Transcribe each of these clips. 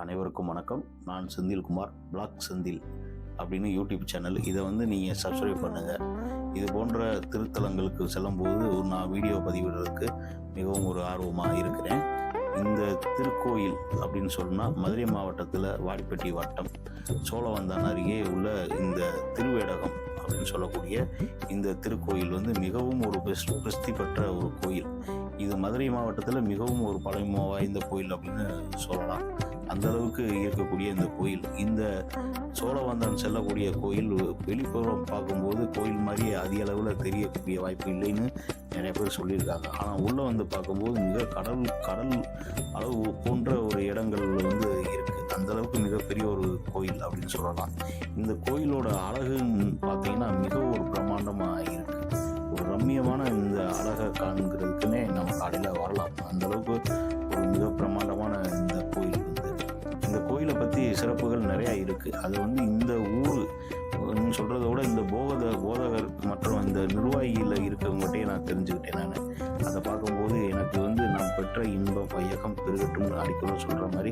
அனைவருக்கும் வணக்கம். நான் செந்தில்குமார் பிளாக் செந்தில் அப்படின்னு யூடியூப் சேனல் இதை வந்து நீங்கள் சப்ஸ்கிரைப் பண்ணுங்கள் இது போன்ற திருத்தலங்களுக்கு செல்லும்போது நான் வீடியோ பதிவிடுறதுக்கு மிகவும் ஒரு ஆர்வமாக இருக்கிறேன். இந்த திருக்கோயில் அப்படின்னு சொன்னால் மதுரை மாவட்டத்தில் வாடிப்பட்டி வட்டம் சோழவந்தான் அருகே உள்ள இந்த திருவேடகம் அப்படின்னு சொல்லக்கூடிய இந்த திருக்கோயில் வந்து மிகவும் ஒரு பெஸ்ட் பிரசித்தி பெற்ற ஒரு கோயில். இது மதுரை மாவட்டத்தில் மிகவும் ஒரு பழமை வாய்ந்த கோயில் அப்படின்னு சொல்லலாம். அந்த அளவுக்கு இருக்கக்கூடிய இந்த கோயில். இந்த சோழவந்தன் செல்லக்கூடிய கோயில் வெளிப்புறம் பார்க்கும்போது கோயில் மாதிரியே அதிக அளவில் தெரியக்கூடிய வாய்ப்பு இல்லைன்னு நிறைய பேர் சொல்லியிருக்காங்க. ஆனால் உள்ளே வந்து பார்க்கும்போது மிக கடல் கடல் அளவு போன்ற ஒரு இடங்கள் வந்து இருக்குது அந்த அளவுக்கு மிகப்பெரிய ஒரு கோயில் அப்படின்னு சொல்லலாம். இந்த கோயிலோட அழகுன்னு பார்த்தீங்கன்னா மிக ஒரு பிரம்மாண்டமாக இருக்குது ஒரு ரம்மியமான இந்த அழகை காண்கிறதுக்குன்னே நம்ம காலையில் வரலாம். அந்த அளவுக்கு இருக்குது அது வந்து இந்த ஊர் சொல்கிறத விட இந்த போகத போதகர் மற்றும் இந்த நிர்வாகியில் இருக்கவங்ககிட்டயே நான் தெரிஞ்சுக்கிட்டேன் நான். அதை பார்க்கும்போது எனக்கு வந்து நான் பெற்ற இன்ப பயக்கம் பெருகட்டும்னு அடிக்கடி சொல்கிற மாதிரி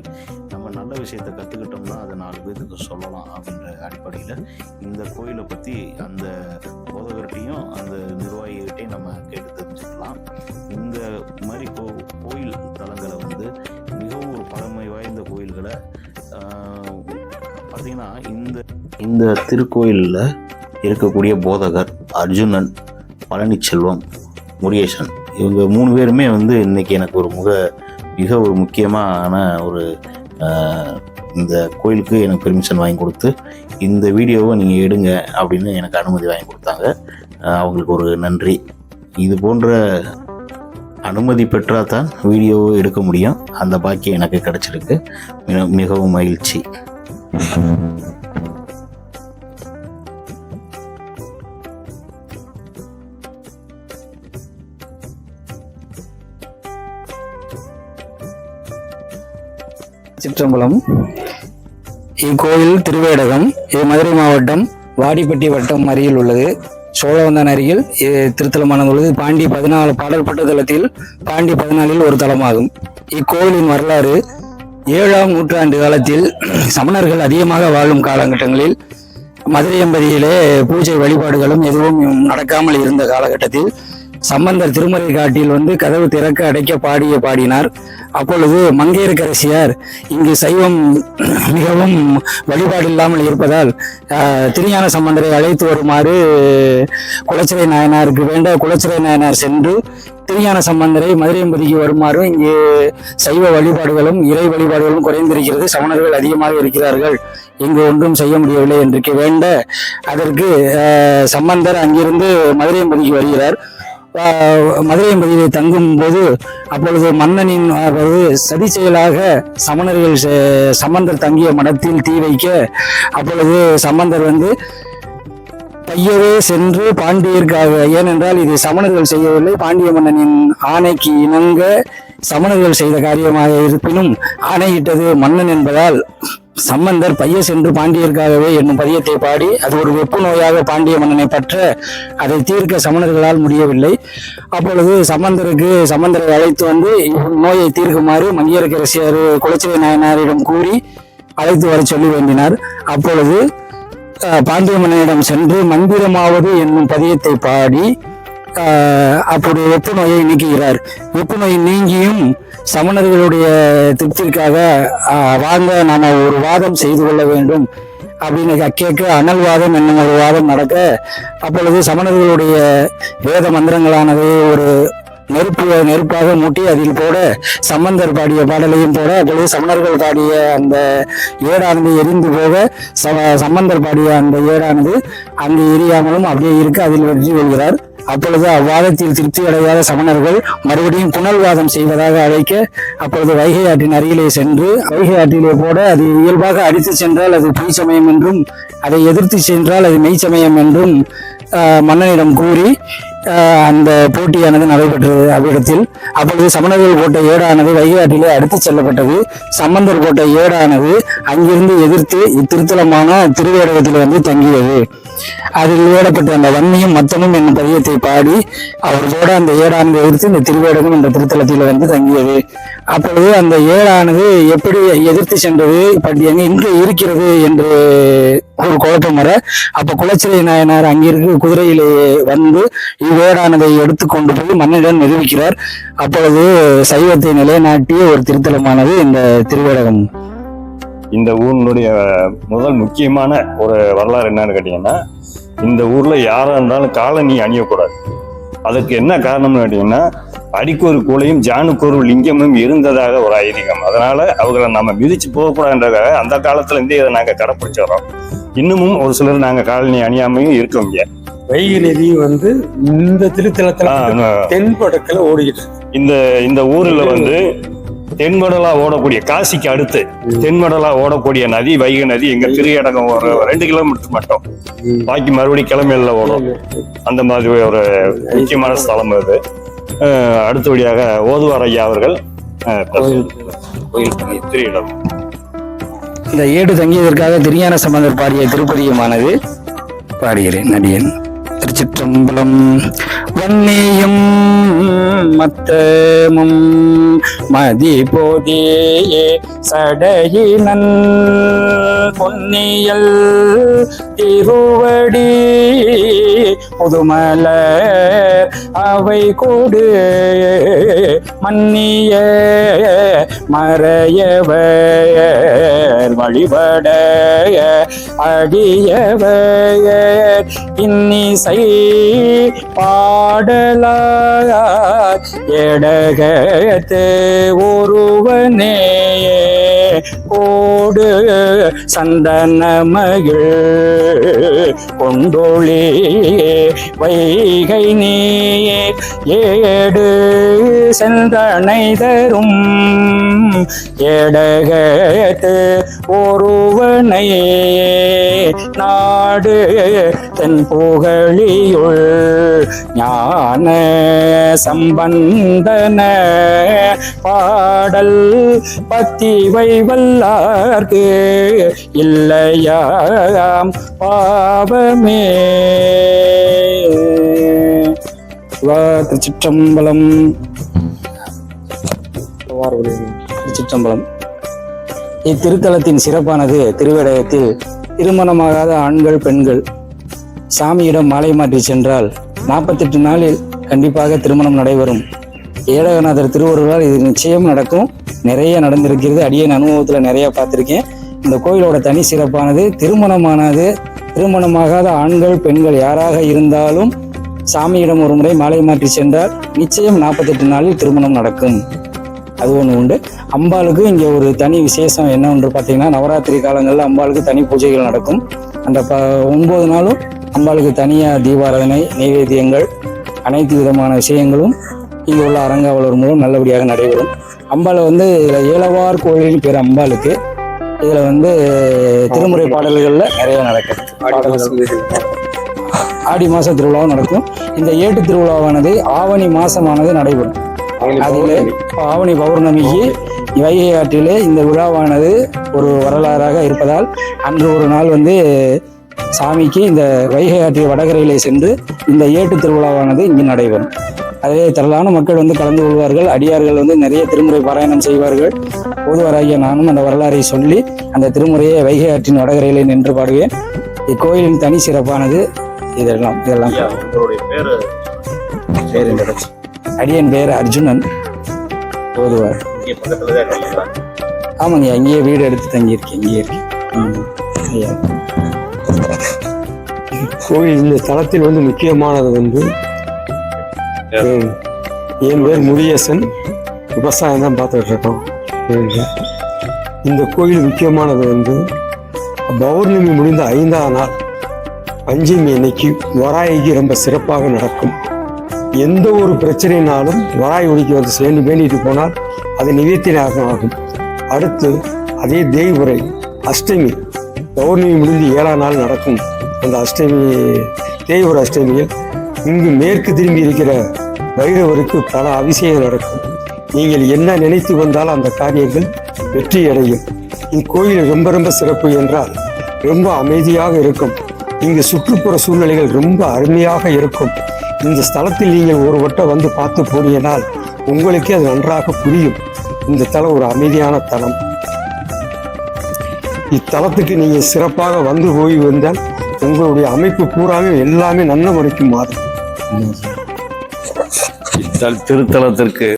நம்ம நல்ல விஷயத்தை கற்றுக்கிட்டோம்னா அதை நாலு பேர்த்துக்கு சொல்லலாம் அப்படின்ற அடிப்படையில் இந்த கோயிலை பற்றி அந்த போதகர்கிட்டையும் அந்த நிர்வாகிகிட்டையும் நம்ம கேட்டு தெரிஞ்சுக்கலாம். இந்த மாதிரி கோ கோயில் தலங்களை இந்த இந்த திருக்கோயிலில் இருக்கக்கூடிய போதகர் அர்ஜுனன் பழனிச்செல்வம் முருகேசன். இவங்க மூணு பேருமே வந்து இன்றைக்கி எனக்கு ஒரு முக மிக ஒரு முக்கியமான ஒரு இந்த கோயிலுக்கு எனக்கு பெர்மிஷன் வாங்கி கொடுத்து இந்த வீடியோவை நீங்கள் எடுங்க அப்படின்னு எனக்கு அனுமதி வாங்கி கொடுத்தாங்க. அவங்களுக்கு ஒரு நன்றி. இது போன்ற அனுமதி பெற்றால் தான் வீடியோவை எடுக்க முடியும். அந்த பாக்கியம் எனக்கு கிடச்சிருக்கு. மிக- மிகவும் மகிழ்ச்சி. சிற்றம்பலம் இக்கோயில் திருவேடகம் இது மதுரை மாவட்டம் வாடிப்பட்டி வட்டம் அருகில் உள்ளது. சோழவந்தான் அருகில் திருத்தலமானது உள்ளது. பாண்டி பதினாலு பாடல்பட்ட தலத்தில் பாண்டி பதினாலில் ஒரு தலமாகும். இக்கோயிலின் வரலாறு ஏழாம் நூற்றாண்டு காலத்தில் சமணர்கள் அதிகமாக வாழும் காலகட்டங்களில் மதுரை எம்பதியிலே பூஜை வழிபாடுகளும் எதுவும் நடக்காமல் இருந்த காலகட்டத்தில் சம்பந்தர் திருமறை காட்டில் வந்து கதவு திறக்க அடைக்க பாடிய பாடினார். அப்பொழுது மங்கையர்கரசியார் இங்கு சைவம் மிகவும் வழிபாடு இல்லாமல் இருப்பதால் திருஞான சம்பந்தரை அழைத்து வருமாறு குலச்சிறை நாயனாருக்கு வேண்ட குலச்சிறை நாயனார் சென்று திருஞான சம்பந்தரை மதுரையம்பதிக்கு வருமாறு இங்கு சைவ வழிபாடுகளும் இறை வழிபாடுகளும் குறைந்திருக்கிறது. சமணர்கள் அதிகமாக இருக்கிறார்கள். இங்கு ஒன்றும் செய்ய முடியவில்லை என்று வேண்ட அதற்கு சம்பந்தர் அங்கிருந்து மதுரையம்பதிக்கு வருகிறார். மதுரை மதுரையம்பதியில் தங்கும் போது அப்பொழுது மன்னனின் அதாவது சதி செயலாக சமணர்கள் சம்பந்தர் தங்கிய மடத்தில் தீ வைக்க அப்பொழுது சம்பந்தர் வந்து பையவே சென்று பாண்டியருக்காக ஏனென்றால் இது சமணர்கள் செய்யவில்லை. பாண்டிய மன்னனின் ஆணைக்கு இணங்க சமணர்கள் செய்த காரியமாக இருப்பினும் ஆணையிட்டது மன்னன் என்பதால் சம்பந்தர் பைய சென்று பாண்டியர்க்காகவே என்னும் பதியத்தை பாடி அது ஒரு வெப்பு நோயாக பாண்டிய மன்னனை பற்ற அதை தீர்க்க சமணர்களால் முடியவில்லை. அப்பொழுது சம்பந்தருக்கு சம்பந்தரை அழைத்து வந்து நோயை தீர்க்குமாறு மங்கையரசர் குலச்சிறை நாயனாரிடம் கூறி அழைத்து வரச் சொல்லி வேண்டினார். அப்பொழுது பாண்டிய மன்னனிடம் சென்று மந்திரமாவது என்னும் பதியத்தை பாடி அப்படி வெப்பு நோயை நீக்குகிறார். வெப்பு நோய் நீங்கியும் சமணர்களுடைய திருப்திக்காக வாங்க நாம ஒரு வாதம் செய்து கொள்ள வேண்டும் அப்படின்னு கேட்க அனல் வாதம் என்னும் ஒரு வாதம் நடக்க அப்பொழுது சமணர்களுடைய வேத மந்திரங்களானது ஒரு நெருப்பு நெருப்பாக மூட்டி அதில் போட சம்பந்தர் பாடிய பாடலையும் போட அப்பொழுது சமணர்கள் பாடிய அந்த ஏடானது எரிந்து போக சம சம்பந்தர் பாடிய அந்த ஏடானது அங்கு எரியாமலும் அப்படியே இருக்க அதில் வெற்றி கொள்கிறார். அப்பொழுது அவ்வாதத்தில் திருப்தி அடையாத சமணர்கள் மறுபடியும் புனல்வாதம் செய்வதாக அழைக்க அப்பொழுது வைகை ஆற்றின் அருகிலே சென்று வைகை ஆற்றிலே போட அது இயல்பாக அடித்து சென்றால் அது பொய் சமயம் என்றும் அதை எதிர்த்து சென்றால் அது மெய் சமயம் என்றும் மன்னனிடம் கூறி அந்த போட்டியானது நடைபெற்றது அவ்விடத்தில் அப்பொழுது சமணர்கள் போட்ட ஏடானது வைகாட்டிலே அடுத்துச் செல்லப்பட்டது. சம்பந்தர் போட்ட ஏடானது அங்கிருந்து எதிர்த்து இத்திருத்தலமான திருவேடகத்தில் வந்து தங்கியது. அதில் ஏடப்பட்ட அந்த வன்மையும் மத்தமும் என்னும் பதியத்தை பாடி அவர் அந்த ஏடானது எதிர்த்து இந்த திருவேடகம் என்ற திருத்தலத்தில் வந்து தங்கியது. அப்பொழுது அந்த ஏடானது எப்படி எதிர்த்து சென்றது பட் எங்க இங்கே இருக்கிறது என்று ஒரு குழப்பம் வர அப்ப குளச்சிலை நாயனார் அங்கிருக்கு குதிரையிலே வந்து இவ்வேடானதை எடுத்துக்கொண்டு போய் மன்னனிடம் நிரூபிக்கிறார். அப்பொழுது சைவத்தை நிலைநாட்டிய ஒரு திருத்தலமானது இந்த திருவேடகம். இந்த ஊரினுடைய முதல் முக்கியமான ஒரு வரலாறு என்னன்னு கேட்டீங்கன்னா இந்த ஊர்ல யாரா இருந்தாலும் காலனி அணியக்கூடாது. அதுக்கு என்ன காரணம்னு கேட்டீங்கன்னா அடிக்கொரு கூலையும் ஜானுக்கொரு லிங்கமும் இருந்ததாக ஒரு ஐதீகம். அதனால அவங்கள நம்ம மிதிச்சு போகக்கூடாதுன்றதாக அந்த காலத்துல இருந்தே இதை நாங்க கடைப்பிடிச்சிடறோம். இன்னமும் ஒரு சிலர் நாங்க காலனி அணியாமையும் இருக்கோங்க வைகை நதி வந்து இந்த திருத்தலத்துல தென்படக்குல ஓடிக்கிட்டு. இந்த இந்த ஊர்ல வந்து தென்மடலா ஓடக்கூடிய காசிக்கு அடுத்து தென்மடலா ஓடக்கூடிய நதி வைகை நதி எங்க திரையடகம் ஒரு ரெண்டு கிலோமீட்டர் மட்டும். பாக்கி மறுபடியும் கிளமையில ஓடும். அந்த மாதிரி ஒரு முக்கியமான ஸ்தலம் அது. அடுத்தபடியாக ஓதுவார் ஐயா அவர்கள். கோயில். திரையிடம். இந்த ஏடு தங்கியதற்காக திருஞான சம்பந்தர் பாடிய திருப்பதியமானது. பாடுகிறேன் நடிகன் திருச்சிற்றம்பலம். வன்னியும் மத்தமும் மதி போதியே சடையினன் பொன்னியல் திருவடி. முதுமல அவை கூடு. மன்னிய மறையவர் வழிபட அடியவர் இன்னிசை பாடலார் எடகத்து ஒருவனேயே கோடு சந்தன மகிழ் கொண்டொளி வைகை நீர் ஏடு செந்தனை தரும் ஏடகத்து ஒருவனை நாடு தன் புகழியுள் ஞான சம்பந்தன பாடல் பத்திவை வல்லார்க்கு இல்லையாம் பாவமே. திருச்சிற்றம்பலம். திருச்சிற்றம்பலம். இத்திருத்தலத்தின் சிறப்பானது திருவிடயத்தில் திருமணமாகாத ஆண்கள் பெண்கள். சாமியிடம் மாலை மாற்றி சென்றால் நாற்பத்தெட்டு நாளில் கண்டிப்பாக திருமணம் நடைபெறும். ஏடகநாதர் திருவருளால் இது நிச்சயம் நடக்கும். நிறைய நடந்திருக்கிறது. அடியேன் அனுபவத்தில் நிறைய பார்த்துருக்கேன். இந்த கோயிலோட தனி சிறப்பானது திருமணமானது திருமணமாகாத ஆண்கள் பெண்கள் யாராக இருந்தாலும் சாமியிடம் ஒரு முறை மாலை மாற்றி சென்றால் நிச்சயம் நாற்பத்தெட்டு நாளில் திருமணம் நடக்கும். அது ஒன்று உண்டு. அம்பாளுக்கு இங்கே ஒரு தனி விசேஷம் என்ன ஒன்று பார்த்தீங்கன்னா நவராத்திரி காலங்களில் அம்பாளுக்கு தனி பூஜைகள் நடக்கும். அந்த ப ஒன்பது நாளும் அம்பாளுக்கு தனியாக தீபாராதனை நைவேத்தியங்கள் அனைத்து விதமான விஷயங்களும் இங்கே உள்ள அரங்காவலர் மூலம் நல்லபடியாக நடைபெறும். அம்பாளை வந்து இதில் ஏலவார் கோயில்னு பேர் அம்பாளுக்கு. இதில் வந்து திருமுறை பாடல்களில் நிறைய நடக்குது. ஆடி மாச திருவிழாவும் நடக்கும். இந்த ஏட்டு திருவிழாவானது ஆவணி மாசமானது நடைபெறும். அதிலே ஆவணி பௌர்ணமிக்கு வைகை ஆற்றிலே இந்த விழாவானது ஒரு வரலாறாக இருப்பதால் அன்று ஒரு நாள் வந்து சாமிக்கு இந்த வைகை ஆற்றிய வடகரையிலே சென்று இந்த ஏட்டு திருவிழாவானது இங்கு நடைபெறும். அதிலே திரளான மக்கள் வந்து கலந்து கொள்வார்கள். அடியார்கள் வந்து நிறைய திருமுறை பாராயணம் செய்வார்கள். பொதுவராகிய நானும் அந்த வரலாறை சொல்லி அந்த திருமுறையை வைகை ஆற்றின் வடகரையிலே நின்று பாடுவேன். இக்கோயிலின் தனி சிறப்பானது இதெல்லாம் இதெல்லாம். அடியன் பேர் அர்ஜுனன். இருக்கீங்களா? ஆமாங்க அங்கேயே வீடு எடுத்து தங்கியிருக்கேன் இங்கேயே இருக்கேன். கோயில் இந்த தலத்தில் வந்து முக்கியமானது வந்து என் பேர் முருகேசன். விவசாயம் தான் பார்த்துட்டு இருக்கோம் இந்த கோயில் முக்கியமானது வந்து பௌர்ணமி முடிந்த ஐந்தாம் நாள் பஞ்சமி அன்னைக்கு வராய்க்கு ரொம்ப சிறப்பாக நடக்கும். எந்த ஒரு பிரச்சனைனாலும் வராய் ஒடிக்கு வந்து சேர்ந்து வேண்டிட்டு போனால் அது நிவர்த்தியாக ஆகும் அடுத்து அதே தேய்வுரை அஷ்டமி பௌர்ணமி முடிந்து ஏழாம் நாள் நடக்கும். அந்த அஷ்டமி தேய்வுரை அஷ்டமியில் இங்கு மேற்கு திரும்பி இருக்கிற வைரவருக்கு பல அபிஷேகம் நடக்கும். நீங்கள் என்ன நினைத்து வந்தால் அந்த காரியங்கள் வெற்றி அடையும் இக்கோயில் ரொம்ப ரொம்ப சிறப்பு என்றால் ரொம்ப அமைதியாக இருக்கும். இங்கு சுற்றுப்புற சூழ்நிலைகள் ரொம்ப அருமையாக இருக்கும். இந்த ஸ்தலத்தில் நீங்கள் ஒரு வட்டம் வந்து பார்த்து போனீங்கனால் உங்களுக்கே அது நன்றாக புரியும். இந்த தலம் ஒரு அமைதியான தலம். இத்தலத்துக்கு நீங்கள் சிறப்பாக வந்து போய் வந்தால் உங்களுடைய அமைப்பு பூராவே எல்லாமே நல்ல முறைக்கு மாறும். திருத்தலத்திற்கு